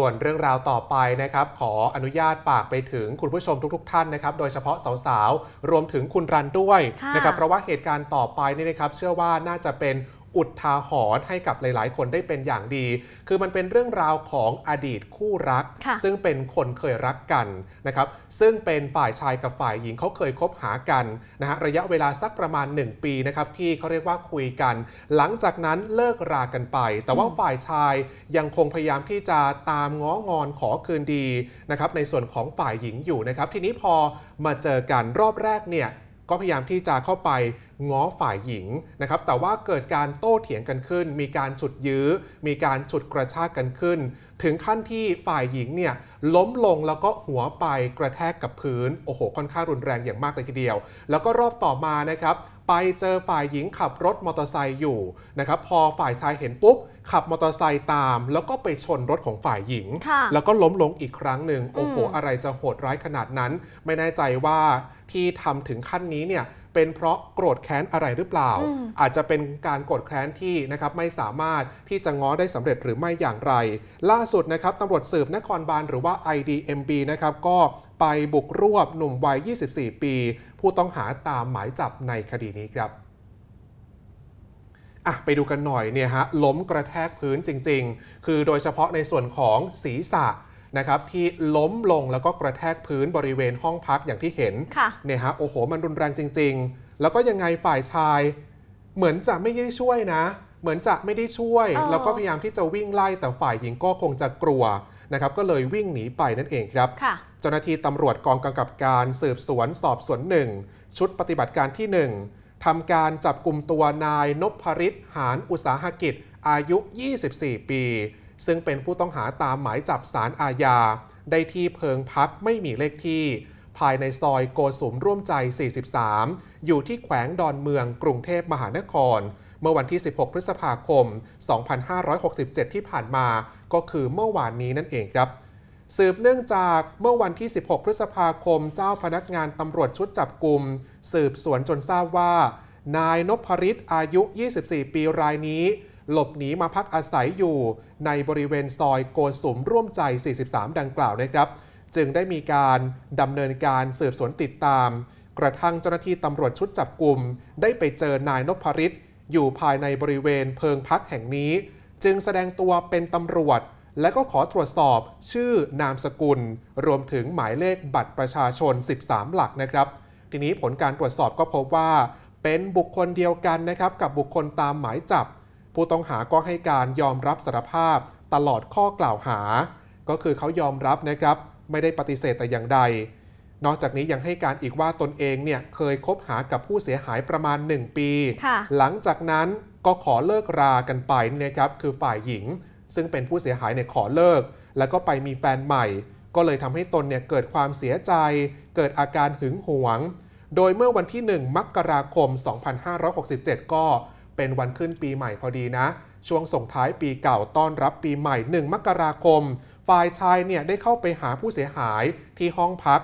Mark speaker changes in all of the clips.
Speaker 1: ส่วนเรื่องราวต่อไปนะครับขออนุญาตฝากไปถึงคุณผู้ชมทุก ๆ ท่านนะครับโดยเฉพาะสาวๆรวมถึงคุณรันด้วย
Speaker 2: ค่ะ
Speaker 1: นะครับเพราะว่าเหตุการณ์ต่อไปนี่นะครับเชื่อว่าน่าจะเป็น อุทาหรณ์ให้กับหลายๆ คนได้เป็นอย่างดี คือมันเป็นเรื่องราวของอดีตคู่รัก
Speaker 2: ค่ะ
Speaker 1: ซึ่งเป็นคนเคยรักกันนะครับซึ่งเป็นฝ่ายชายกับฝ่ายหญิงเขาเคยคบหากันนะฮะระยะเวลาสักประมาณ 1 ปีนะครับที่เขาเรียกว่าคุยกัน หลังจากนั้นเลิกรากันไป แต่ว่าฝ่ายชายยังคงพยายามที่จะตามง้องอนขอคืนดีนะครับในส่วนของฝ่ายหญิงอยู่นะครับทีนี้พอมาเจอกันรอบแรกเนี่ยก็พยายามที่จะเข้าไป ง้อฝ่ายหญิงนะครับแต่ว่าเกิดการโต้เถียงกันขึ้น มีการฉุดยื้อ มีการฉุดกระชากกันขึ้น ถึงขั้นที่ฝ่ายหญิงเนี่ยล้มลงแล้วก็หัวไปกระแทกกับพื้นโอ้โหค่อนข้างรุนแรงอย่างมากเลยทีเดียว แล้วก็รอบต่อมานะครับไปเจอฝ่ายหญิงขับรถมอเตอร์ไซค์อยู่นะครับพอฝ่ายชายเห็นปุ๊บ ขับมอเตอร์ไซค์ตาม แล้วก็ไปชนรถของฝ่ายหญิง
Speaker 2: ค่ะ
Speaker 1: แล้วก็ล้มลงอีกครั้งหนึ่งโอ้โห
Speaker 2: อืม
Speaker 1: อะไรจะโหดร้ายขนาดนั้น ไม่แน่ใจว่าที่ทำถึงขั้นนี้เนี่ยเป็นเพราะโกรธแค้นอะไรหรือเปล่า
Speaker 2: อืม
Speaker 1: อาจจะเป็นการโกรธแค้นที่นะครับไม่สามารถที่จะง้อได้สำเร็จหรือไม่อย่างไร ล่าสุดนะครับตำรวจสืบนครบาลหรือว่า IDMB นะครับก็ไปบุกรวบหนุ่มวัย 24 ปี ผู้ต้องหาตามหมายจับในคดีนี้ครับ อะไปดูกันหน่อยเนี่ยฮะล้มกระแทกพื้นจริง ๆ คือโดยเฉพาะในส่วนของศีรษะนะครับที่ล้มลงแล้วก็กระแทกพื้นบริเวณห้องพักอย่างที่เห็น
Speaker 2: ค่ะ
Speaker 1: เนี่ยฮะโอ้โห มันรุนแรงจริง ๆ แล้วก็ยังไงฝ่ายชาย เหมือนจะไม่ได้ช่วยนะ เหมือนจะไม่ได้ช่วย
Speaker 2: เออ
Speaker 1: แล้วก็พยายามที่จะวิ่งไล่แต่ฝ่ายหญิงก็คงจะกลัวนะครับก็เลยวิ่งหนีไปนั่นเองครับ
Speaker 2: ค่ะ
Speaker 1: เจ้าหน้าที่ตำรวจกองกำกับการสืบสวนสอบสวนหนึ่งชุดปฏิบัติการที่ 1 ทำการจับกลุ่มตัวนายนพริตหานอุตสาหกิจ อายุ 24 ปี ซึ่งเป็นผู้ต้องหาตามหมายจับสารอาญา ได้ที่เพิงพักไม่มีเลขที่ ภายในซอยโกสุมร่วมใจ 43 อยู่ที่แขวงดอนเมืองกรุงเทพมหานคร เมื่อวันที่ 16 พฤษภาคม 2567 ที่ผ่านมา ก็คือเมื่อวานนี้นั่นเองครับ สืบเนื่องจากเมื่อวันที่ 16 พฤษภาคม เจ้าพนักงานตำรวจชุดจับกลุ่มสืบสวนจนทราบว่า นายนพริตอายุ 24 ปีรายนี้ หลบหนีมาพักอาศัยอยู่ ในบริเวณซอยโกสุมร่วมใจ 43 ดังกล่าวนะครับ จึงได้มีการดำเนินการสืบสวนติดตาม กระทั่งเจ้าหน้าที่ตำรวจชุดจับกลุ่มได้ไปเจอนายนพริตอยู่ภายในบริเวณเพิงพักแห่งนี้ จึงแสดงตัวเป็นตำรวจ และก็ขอตรวจสอบชื่อนามสกุล รวมถึงหมายเลขบัตรประชาชน 13 หลักนะครับ ทีนี้ผลการตรวจสอบก็พบว่า เป็นบุคคลเดียวกันนะครับ กับบุคคลตามหมายจับ ผู้ต้องหาก็ให้การยอมรับสารภาพ ตลอดข้อกล่าวหา ก็คือเขายอมรับนะครับ ไม่ได้ปฏิเสธแต่อย่างใด นอกจากนี้ยังให้การอีกว่าตนเองเนี่ยเคยคบหากับผู้เสียหายประมาณ 1 ปี
Speaker 2: ค่ะ
Speaker 1: หลังจากนั้นก็ขอเลิกรากันไปนะครับ คือฝ่ายหญิง ซึ่งเป็นผู้เสียหายเนี่ยขอเลิก แล้วก็ไปมีแฟนใหม่ ก็เลยทำให้ตนเนี่ยเกิดความเสียใจ เกิดอาการหึงหวง โดยเมื่อวันที่ 1 มกราคม 2567 ก็เป็นวันขึ้นปีใหม่พอดีนะ ช่วงส่งท้ายปีเก่าต้อนรับปีใหม่ 1 มกราคม ฝ่ายชายเนี่ยได้เข้าไปหาผู้เสียหายที่ห้องพัก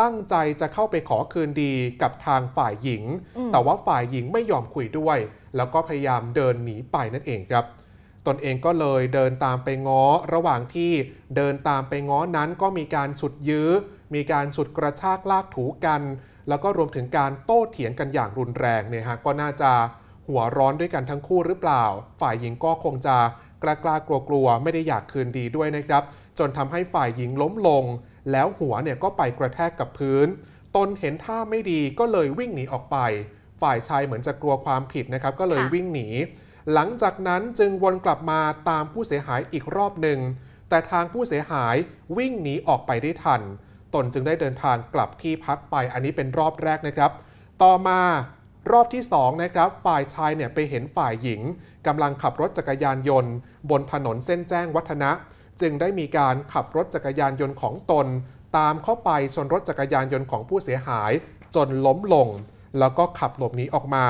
Speaker 1: ตั้งใจจะเข้าไปขอคืนดีกับทางฝ่ายหญิง แต่ว่าฝ่ายหญิงไม่ยอมคุยด้วย แล้วก็พยายามเดินหนีไปนั่นเองครับ ตนเองก็เลยเดินตามไปง้อ ระหว่างที่เดินตามไปง้อนั้นก็มีการฉุดยื้อ มีการฉุดกระชากลากถูกัน แล้วก็รวมถึงการโต้เถียงกันอย่างรุนแรงเนี่ยฮะก็น่าจะหัวร้อนด้วยกันทั้งคู่หรือเปล่า ฝ่ายหญิงก็คงจะกล้ากล้ากลัวกลัวไม่ได้อยากคืนดีด้วยนะครับ จนทำให้ฝ่ายหญิงล้มลง แล้วหัวเนี่ยก็ไปกระแทกกับพื้น ตนเห็นท่าไม่ดีก็เลยวิ่งหนีออกไป ฝ่ายชายเหมือนจะกลัวความผิดนะครับ ก็เลยวิ่งหนี หลังจากนั้นจึงวนกลับมาตามผู้เสียหายอีกรอบหนึ่ง แต่ทางผู้เสียหายวิ่งหนีออกไปได้ทัน ตนจึงได้เดินทางกลับที่พักไป อันนี้เป็นรอบแรกนะครับ ต่อมารอบที่2นะครับฝ่ายชายเนี่ยไปเห็นฝ่ายหญิงกำลังขับรถจักรยานยนต์ บนถนนเส้นแจ้งวัฒนะ จึงได้มีการขับรถจักรยานยนต์ของตน ตามเข้าไปชนรถจักรยานยนต์ของผู้เสียหาย จนล้มลง แล้วก็ขับหลบหนีออกมา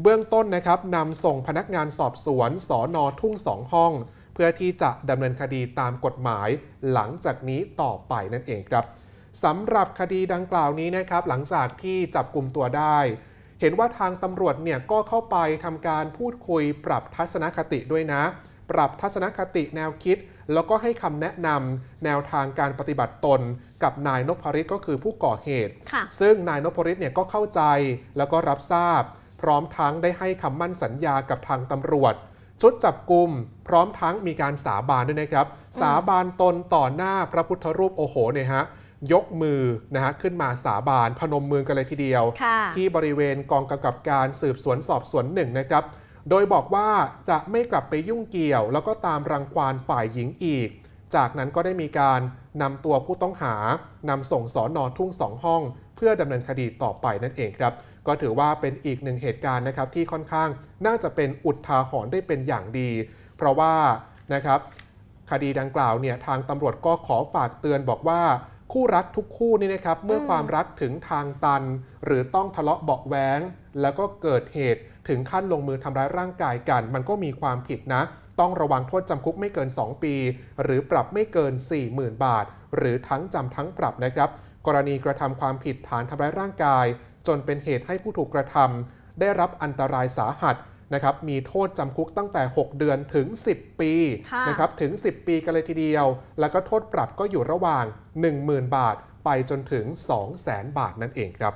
Speaker 1: เบื้องต้นนะครับนำส่งพนักงานสอบสวนสอนอทุ่งสองห้อง เพื่อที่จะดำเนินคดีตามกฎหมาย หลังจากนี้ต่อไปนั่นเองครับสำหรับคดีดังกล่าวนี้นะครับ หลังจากที่จับกลุ่มตัวได้ เห็นว่าทางตำรวจเนี่ยก็เข้าไปทำการพูดคุยปรับทัศนคติด้วยนะ ปรับทัศนคติแนวคิด แล้วก็ให้คำแนะนำแนวทางการปฏิบัติตน กับนายนพริตก็คือผู้ก่อเหตุ
Speaker 2: ค่ะ
Speaker 1: ซึ่งนายนพริตเนี่ยก็เข้าใจแล้วก็รับทราบ พร้อมทั้งได้ให้คำมั่นสัญญากับทางตำรวจ ชุดจับกลุ่มพร้อมทั้งมีการสาบานด้วยนะครับ สาบานตนต่อหน้าพระพุทธรูปโอโหเนี่ยฮะยกมือนะฮะขึ้นมาสาบานพนมมือกันเลยทีเดียว
Speaker 2: ค่ะ
Speaker 1: ที่บริเวณกองกำกับการสืบสวนสอบสวนหนึ่งนะครับ โดยบอกว่าจะไม่กลับไปยุ่งเกี่ยว แล้วก็ตามรังควานฝ่ายหญิงอีก จากนั้นก็ได้มีการนำตัวผู้ต้องหานำส่งสอนอทุ่งสองห้อง เพื่อดำเนินคดีต่อไปนั่นเองครับ ก็ถือว่าเป็นอีกหนึ่งเหตุการณ์นะครับที่ค่อนข้างน่าจะเป็นอุทาหรณ์ได้เป็นอย่างดี เพราะว่านะครับคดีดังกล่าวเนี่ยทางตำรวจก็ขอฝากเตือนบอกว่าคู่รักทุกคู่นี่นะครับเมื่อความรักถึงทางตัน หรือต้องทะเลาะเบาะแว้ง แล้วก็เกิดเหตุถึงขั้นลงมือทำร้ายร่างกายกัน มันก็มีความผิดนะ ต้องระวังโทษจำคุกไม่เกิน 2 ปี หรือปรับไม่เกิน 40,000 บาท หรือทั้งจำทั้งปรับนะครับ กรณีกระทำความผิดฐานทำร้ายร่างกาย จนเป็นเหตุให้ผู้ถูกกระทำได้รับอันตรายสาหัสนะครับมีโทษจำคุกตั้งแต่ 6 เดือนถึง 10 ปี
Speaker 2: ค่ะ
Speaker 1: นะครับถึง 10 ปีกันเลยทีเดียว แล้วก็โทษปรับก็อยู่ระหว่าง 10,000 บาท ไปจนถึง 200,000 บาทนั่นเองครับ